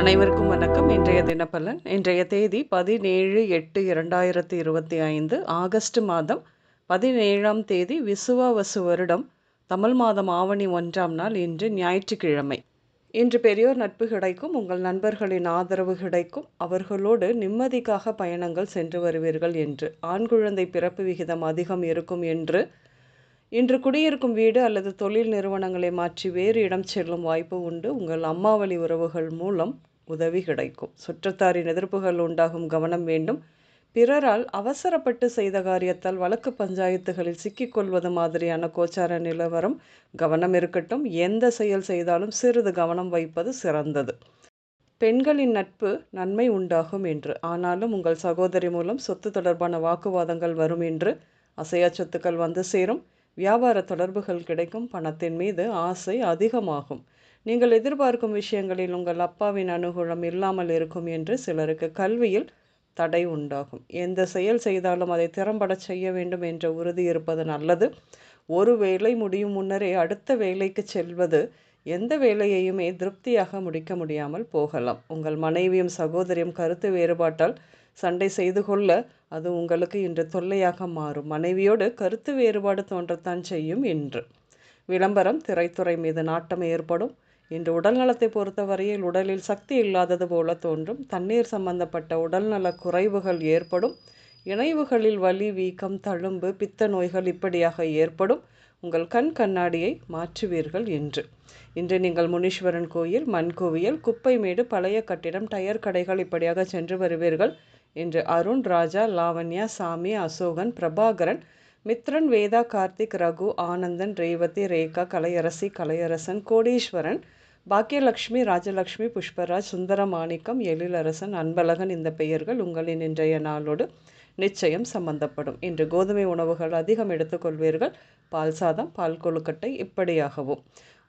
அனைவருக்கும் வணக்கம். இன்றைய தினப்பலன் இன்றைய தேதி பதினேழு எட்டு இரண்டாயிரத்தி இருபத்தி ஐந்து ஆகஸ்ட் மாதம் பதினேழாம் தேதி விசுவாவசு வருடம் தமிழ் மாதம் ஆவணி ஒன்றாம் நாள் இன்று ஞாயிற்றுக்கிழமை. இன்று பெரியோர் நட்பு கிடைக்கும் உங்கள் நண்பர்களின் ஆதரவு கிடைக்கும் அவர்களோடு நிம்மதிக்காக பயணங்கள் சென்று வருவீர்கள் என்று. ஆண் குழந்தை பிறப்பு விகிதம் அதிகம் இருக்கும் என்று இன்று குடியிருக்கும் வீடு அல்லது தொழில் நிறுவனங்களை மாற்றி வேறு இடம் செல்லும் வாய்ப்பு உண்டு. உங்கள் அம்மாவளி உறவுகள் மூலம் உதவி கிடைக்கும். சுற்றத்தாரின் எதிர்ப்புகள் உண்டாகும் கவனம் வேண்டும். பிறரால் அவசரப்பட்டு செய்த காரியத்தால் வழக்கு பஞ்சாயத்துகளில் சிக்கிக்கொள்வது மாதிரியான கோச்சார நிலவரம் கவனம் இருக்கட்டும். எந்த செயல் செய்தாலும் சிறிது கவனம் வைப்பது சிறந்தது. பெண்களின் நட்பு நன்மை உண்டாகும் என்று. ஆனாலும் உங்கள் சகோதரி மூலம் சொத்து தொடர்பான வாக்குவாதங்கள் வரும் என்று அசையா சொத்துக்கள் வந்து சேரும். வியாபார தொடர்புகள் கிடைக்கும் பணத்தின் மீது ஆசை அதிகமாகும். நீங்கள் எதிர்பார்க்கும் விஷயங்களில் உங்கள் அப்பாவின் அனுகூலம் இல்லாமல் இருக்கும் என்று சிலருக்கு கல்வியில் தடை உண்டாகும். எந்த செயல் செய்தாலும் அதை திறம்பட செய்ய வேண்டும் என்ற உறுதி இருப்பது நல்லது. ஒரு வேலை முடியும் முன்னரே அடுத்த வேலைக்கு செல்வது எந்த வேலையையுமே திருப்தியாக முடிக்க முடியாமல் போகலாம். உங்கள் மனைவியும் சகோதரியும் கருத்து வேறுபாட்டால் சண்டை செய்து கொள்ள அது உங்களுக்கு இன்று தொல்லையாக மாறும். மனைவியோடு கருத்து வேறுபாடு தோன்றத்தான் செய்யும் இன்று. விளம்பரம் திரைத்துறை மீது நாட்டம் ஏற்படும். இன்று உடல்நலத்தை பொறுத்தவரையில் உடலில் சக்தி இல்லாதது போல தோன்றும். தண்ணீர் சம்பந்தப்பட்ட உடல்நல குறைவுகள் ஏற்படும். இணைவுகளில் வலி வீக்கம் தழும்பு பித்த நோய்கள் இப்படியாக ஏற்படும். உங்கள் கண் கண்ணாடியை மாற்றுவீர்கள் என்று இன்று நீங்கள் முனீஸ்வரன் கோயில் மண் குப்பை மேடு பழைய கட்டிடம் டயர் கடைகள் இப்படியாக சென்று வருவீர்கள். இன்று அருண் ராஜா லாவண்யா சாமி அசோகன் பிரபாகரன் மித்ரன் வேதா கார்த்திக் ரகு ஆனந்தன் ரேவதி ரேகா கலையரசி கலையரசன் கோடீஸ்வரன் பாக்கியலக்ஷ்மி ராஜலக்ஷ்மி புஷ்பராஜ் சுந்தரமாணிக்கம் எழிலரசன் அன்பழகன் இந்த பெயர்கள் உங்களின் இன்றைய நாளோடு நிச்சயம் சம்பந்தப்படும். இன்று கோதுமை உணவுகள் அதிகம் எடுத்துக்கொள்வீர்கள். பால் சாதம் பால் கொழுக்கட்டை இப்படியாகவும்.